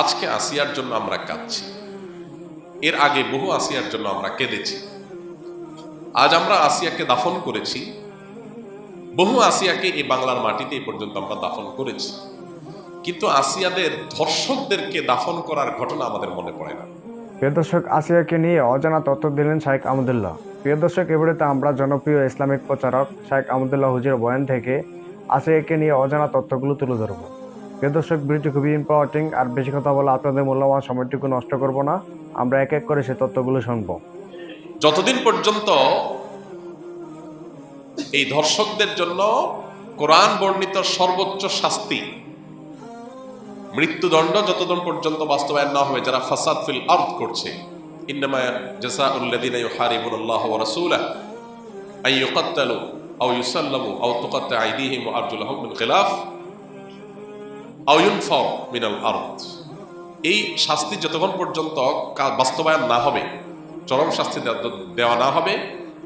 আজকে আসিয়ার জন্য আমরা কাঁদছি। এর আগে বহু আসিয়ার জন্য আমরা কেঁদেছি। আজ আমরা আসিয়াকে দাফন করেছি। বহু আসিয়াকে এই বাংলার মাটিতে এই পর্যন্ত আমরা দাফন করেছি। কিন্তু আসিয়াদের ধর্ষকদেরকে দাফন করার ঘটনা আমাদের মনে পড়ে না। প্রিয় দর্শক, আসিয়াকে নিয়ে অজানা তথ্য দিলেন শাইখ আমদুল্লাহ। প্রিয় দর্শক এবারেতে আমরা জনপ্রিয় ইসলামিক প্রচারক শাইখ আমদুল্লাহ হুজুর বয়ান থেকে আসিয়াকে নিয়ে অজানা তথ্যগুলো তুলে ধরব। দর্শক, ভিডিওটি খুবই ইম্পর্টেন্ট আর বেশি কথা বলে আপনাদের মূল্যবান সময়টুকু নষ্ট করব না। আমরা এক এক করে সে তথ্যগুলো শুনব। যতদিন পর্যন্ত এই ধর্ষকদের জন্য কোরআন বর্ণিত সর্বোচ্চ শাস্তি, মৃত্যুদণ্ড যতদিন পর্যন্ত বাস্তবায়ন না হবে, যারা ফাসাদ ফিল আর্থ করছে, ইন্নামা জাযাউল্লাযীনা আন ইউকাত্তালু আও ইউসাল্লামু আও তুকাত্তা আইদিহিম ওয়া আরজুলাহুম খিলাফ। আও ইউনফাউ মিনাল আরদ। এই শাস্তি যতক্ষণ পর্যন্ত বাস্তবায়ন না হবে, চরম শাস্তি দেওয়া না হবে,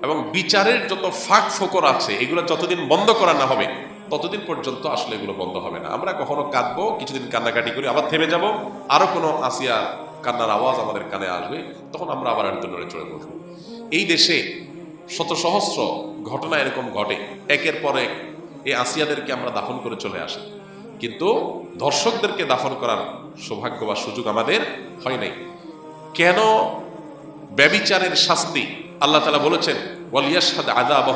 এবং বিচারের যত ফাঁক ফোকর আছে, এগুলো যতদিন বন্ধ করা না হবে, ততদিন পর্যন্ত আসলে এগুলো বন্ধ হবে না। আমরা কখনো কাঁদবো, কিছুদিন কান্নাকাটি করি, আবার থেমে যাব, আরও কোনো আসিয়া কান্নার আওয়াজ আমাদের কানে আসবে, তখন আমরা আবার একটু নড়ে চড়ে বসবো এই দেশে শত সহস্র ঘটনা এরকম ঘটে, একের পর এক এই আসিয়াদেরকে আমরা দাফন করে চলে আসি। কিন্তু ধর্ষকদেরকে দাফন করার সৌভাগ্য বা সুযোগ আমাদের হয় নাই। কেন ব্যবিচারের শাস্তি? আল্লাহ তালা বলেছেন আদা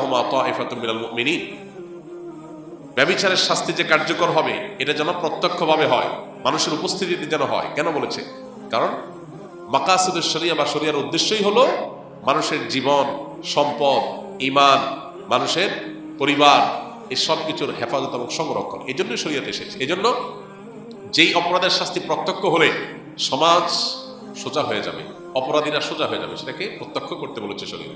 ব্যবিচারের শাস্তি যে কার্যকর হবে, এটা যেন প্রত্যক্ষভাবে হয়, মানুষের উপস্থিতিতে যেন হয়। কেন বলেছে? কারণ মাকাসুদের শরিয়া বা শরিয়ার উদ্দেশ্যই হলো মানুষের জীবন, সম্পদ ইমান মানুষের পরিবার এই সব কিছুর হেফাজত এবং সংরক্ষণ। এই জন্যই শরিয়াতে এসেছে। এই জন্য যেই অপরাধের শাস্তি প্রত্যক্ষ হলে সমাজ সোজা হয়ে যাবে, অপরাধীরা সোজা হয়ে যাবে, সেটাকে প্রত্যক্ষ করতে বলেছে শরীর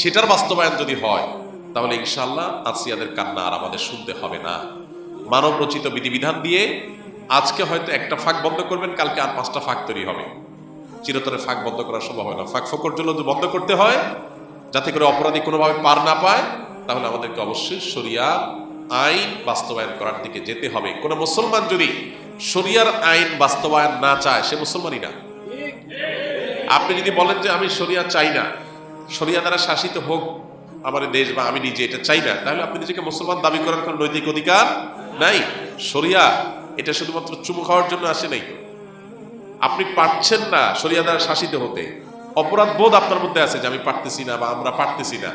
সেটার বাস্তবায়ন যদি হয়, তাহলে ইনশাল্লাহ আসিয়াদের কান্না আর আমাদের শুনতে হবে না। মানব রচিত বিধিবিধান দিয়ে আজকে হয়তো একটা ফাঁক বন্ধ করবেন, কালকে আর পাঁচটা ফাঁক তৈরি হবে। চিরতরে ফাঁক বন্ধ করা সম্ভব হয় না। ফাঁক ফোকর জন্য বন্ধ করতে হয়, যাতে করে অপরাধী কোনোভাবে পার না পায় তাহলে আমাদেরকে অবশ্যই শরিয়া আইন বাস্তবায়ন করার দিকে যেতে হবে। কোনো মুসলমান যদি শরিয়ার আইন বাস্তবায়ন না চায়, সে মুসলমানই না। আপনি যদি বলেন যে আমি শরিয়া চাই না, শরিয়া দ্বারা শাসিত হোক আমার দেশ বা আমি নিজে এটা চাই না, তাহলে আপনি নিজেকে মুসলমান দাবি করার কোনো নৈতিক অধিকার নাই। শরিয়া এটা শুধুমাত্র চুমু খাওয়ার জন্য আসে নাই। আপনি পারছেন না শরিয়া দ্বারা শাসিত হতে। অপরাধ বোধ আপনার মধ্যে আছে যে আমি পারতেছি না বা আমরা পারতেছি না।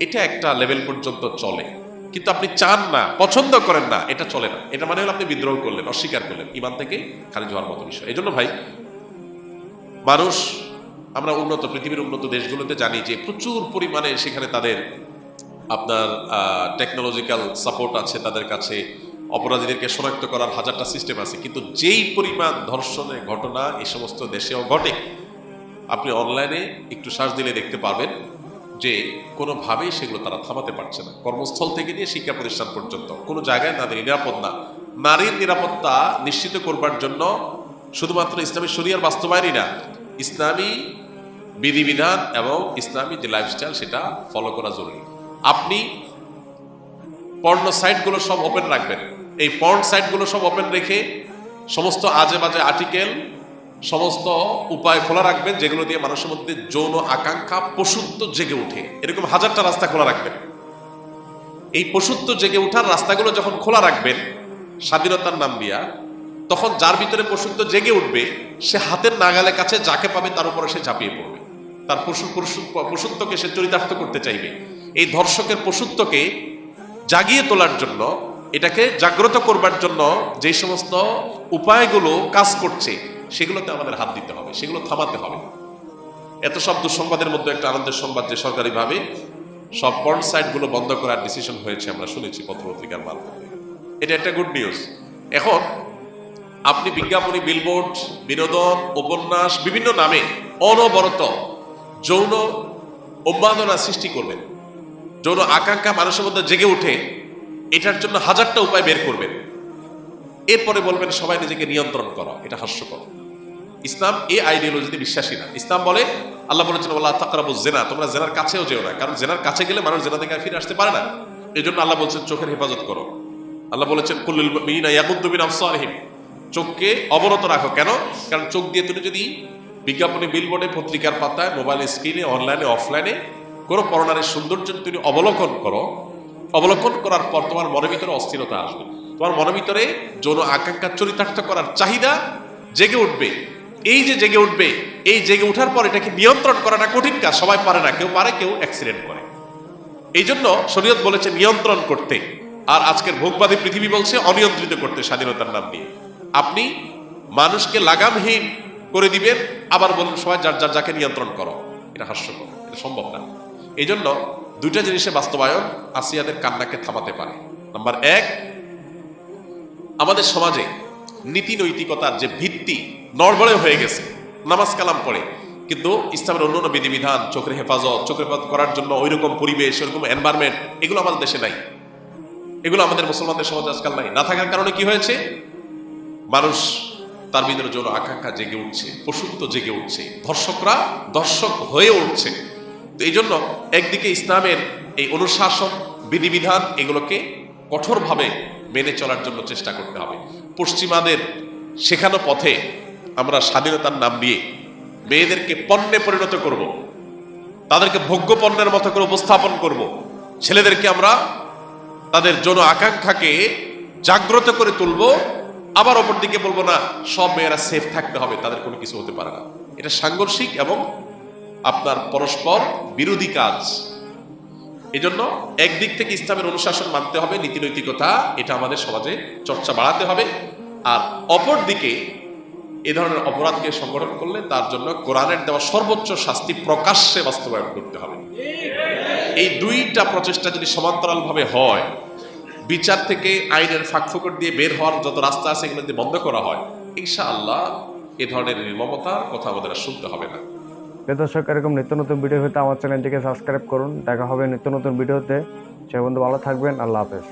এটা একটা লেভেল পর্যন্ত চলে। কিন্তু আপনি চান না, পছন্দ করেন না, এটা চলে না। এটা মানে হলো আপনি বিদ্রোহ করলেন, অস্বীকার করলেন, ইমান থেকে খারিজ হওয়ার মতো বিষয়। এই জন্য ভাই, মানুষ, আমরা উন্নত, পৃথিবীর উন্নত দেশগুলোতে জানি যে প্রচুর পরিমাণে সেখানে তাদের আপনার টেকনোলজিক্যাল সাপোর্ট আছে তাদের কাছে। অপরাধীদেরকে শনাক্ত করার হাজারটা সিস্টেম আছে। কিন্তু যেই পরিমাণ ধর্ষণের ঘটনা এই সমস্ত দেশেও ঘটে, আপনি অনলাইনে একটু শ্বাস দিলে দেখতে পাবেন যে কোনোভাবেই সেগুলো তারা থামাতে পারছে না। কর্মস্থল থেকে নিয়ে শিক্ষা প্রতিষ্ঠান পর্যন্ত। কোনো জায়গায় তাদের নিরাপদ না। নারীর নিরাপত্তা নিশ্চিত করবার জন্য শুধুমাত্র ইসলামী শরিয়ার বাস্তবায়নই না, ইসলামী বিধিবিধান এবং ইসলামী যে লাইফস্টাইল সেটা ফলো করা জরুরি। আপনি পর্ণ সাইটগুলো সব ওপেন রাখবেন। এই পর্ন সাইটগুলো সব ওপেন রেখে সমস্ত আজে বাজে আর্টিকেল সমস্ত উপায় খোলা রাখবেন, যেগুলো দিয়ে মানুষের মধ্যে যৌন আকাঙ্ক্ষা পশুত্ব জেগে ওঠে। এরকম হাজারটা রাস্তা খোলা রাখবেন। এই পশুত্ব জেগে ওঠার রাস্তাগুলো যখন খোলা রাখবেন, স্বাধীনতার নাম দিয়া, তখন যার ভিতরে পশুত্ব জেগে উঠবে, সে হাতের নাগালের কাছে যাকে পাবে তার উপরে সে ঝাঁপিয়ে পড়বে। তার পশু- পশুত্বকে সে চরিতার্থ করতে চাইবে। এই ধর্ষকের পশুত্বকে জাগিয়ে তোলার জন্য, এটাকে জাগ্রত করবার জন্য যে সমস্ত উপায়গুলো কাজ করছে সেগুলোতে আমাদের হাত দিতে হবে, সেগুলো থামাতে হবে। এত সব দুঃসংবাদের মধ্যে একটা আনন্দের সংবাদ যে সরকারিভাবে সব পর্ন সাইটগুলো বন্ধ করার ডিসিশন হয়েছে, আমরা শুনেছি পত্রপত্রিকার মারফতে এটা একটা গুড নিউজ এখন আপনি বিজ্ঞাপনী বিলবোর্ড বিনোদন, উপন্যাস, বিভিন্ন নামে অনবরত যৌন উন্মাদনা সৃষ্টি করবেন। যৌন আকাঙ্ক্ষা মানুষের মধ্যে জেগে উঠে এটার জন্য হাজারটা উপায় বের করবেন। এরপরে বলবেন সবাই নিজেকে নিয়ন্ত্রণ করো, এটা হাস্যকর। ইসলাম এই আইডিওলজিতে বিশ্বাসী না। ইসলাম বলে, আল্লাহ বলেছেন আল্লাহ তাকরাবু জেনা। তোমরা জেনার কাছেও যেও না, কারণ জেনার কাছে গেলে মানুষ জেনা থেকে ফিরে আসতে পারে না। এই জন্য আল্লাহ বলছেন, চোখের হেফাজত করো। আল্লাহ বলেছেন কুল্লুল মিনা ইয়াকুদ্দু মিন আফসারিহিম চোখকে অবনত রাখো। কেন? কারণ চোখ দিয়ে তুমি যদি বিজ্ঞাপনে বিলবোর্ডে পত্রিকার পাতায় মোবাইল স্ক্রিনে অনলাইনে অফলাইনে কোনো পরনারের সৌন্দর্য তুমি অবলোকন করো, অবলোকন করার পর তোমার মনের ভিতরে অস্থিরতা আসবে। তোমার মনের ভিতরে যৌন আকাঙ্ক্ষা চরিতার্থ করার চাহিদা জেগে উঠবে। এই যে জেগে উঠবে, এই জেগে ওঠার পর এটাকে নিয়ন্ত্রণ করাটা কঠিন কাজ, সবাই পারে না, কেউ পারে, কেউ অ্যাক্সিডেন্ট করে। এই জন্য শরীয়ত বলেছে নিয়ন্ত্রণ করতে। আর আজকের ভোগবাদী পৃথিবী বলছে অনিয়ন্ত্রিত করতে স্বাধীনতার নাম দিয়ে। আপনি মানুষকে লাগামহীন করে দিবেন, আবার বলুন সবাই যার যার যাকে নিয়ন্ত্রণ করো। এটা হাস্যকর, এটা সম্ভব না। এই জন্য দুইটা জিনিসের বাস্তবায়ন আসিয়াদের কান্নাকে থামাতে পারে। নাম্বার এক, আমাদের সমাজে নীতি নৈতিকতার যে ভিত্তি নড়বড়ে হয়ে গেছে। নামাজ কালাম পড়ে। কিন্তু ইসলামের অন্যান্য বিধিবিধান, চোখের হেফাজত চোখের হেফাজত করার জন্য ওইরকম পরিবেশ, ওইরকম এনভায়রনমেন্ট এগুলো আমাদের দেশে নাই। এগুলো আমাদের মুসলমানদের সমাজে আজকাল নাই। না থাকার কারণে কি হয়েছে? মানুষ তার ভিতরে যৌন আকাঙ্ক্ষা জেগে উঠছে, পশুত্ব জেগে উঠছে। ধর্ষকরা দর্শক হয়ে উঠছে। তো এই জন্য একদিকে ইসলামের এই অনুশাসন, বিধিবিধান এগুলোকে কঠোরভাবে মেনে চলার জন্য চেষ্টা করতে হবে। পশ্চিমাদের শেখানো পথে আমরা স্বাধীনতার নাম দিয়ে মেয়েদেরকে পণ্যে পরিণত করব। তাদেরকে ভোগ্য পণ্যের মতো করে উপস্থাপন করব। ছেলেদেরকে আমরা তাদের যৌন আকাঙ্ক্ষাকে জাগ্রত করে তুলব আবার অপরদিকে বলব না, সব মেয়েরা সেফ থাকতে হবে, তাদের কোনো কিছু হতে পারে না এটা সাংঘর্ষিক এবং আপনার পরস্পর বিরোধী কাজ এজন্য একদিক থেকে ইসলামের অনুশাসন মানতে হবে, নীতিনৈতিকতা, এটা আমাদের সমাজে চর্চা বাড়াতে হবে আর অপর দিকে এ ধরনের অপরাধকে সংগঠন করলে তার জন্য কোরআনের দেওয়া সর্বোচ্চ শাস্তি প্রকাশ্যে বাস্তবায়ন করতে হবে। এই দুইটা প্রচেষ্টা যদি সমান্তরালভাবে হয়, বিচার থেকে আইনের ফাঁকফোকর দিয়ে বের হওয়ার যত রাস্তা আছে এগুলো বন্ধ করা হয়, ইনশাআল্লাহ এ ধরনের নির্মমতার কথা আমাদের শুনতে হবে না। দর্শক, এরকম নিত্য নতুন ভিডিও হতে আমার চ্যানেলটিকে সাবস্ক্রাইব করুন। দেখা হবে নিত্য নতুন ভিডিওতে। সে বন্ধু ভালো থাকবেন। আল্লাহ হাফেজ।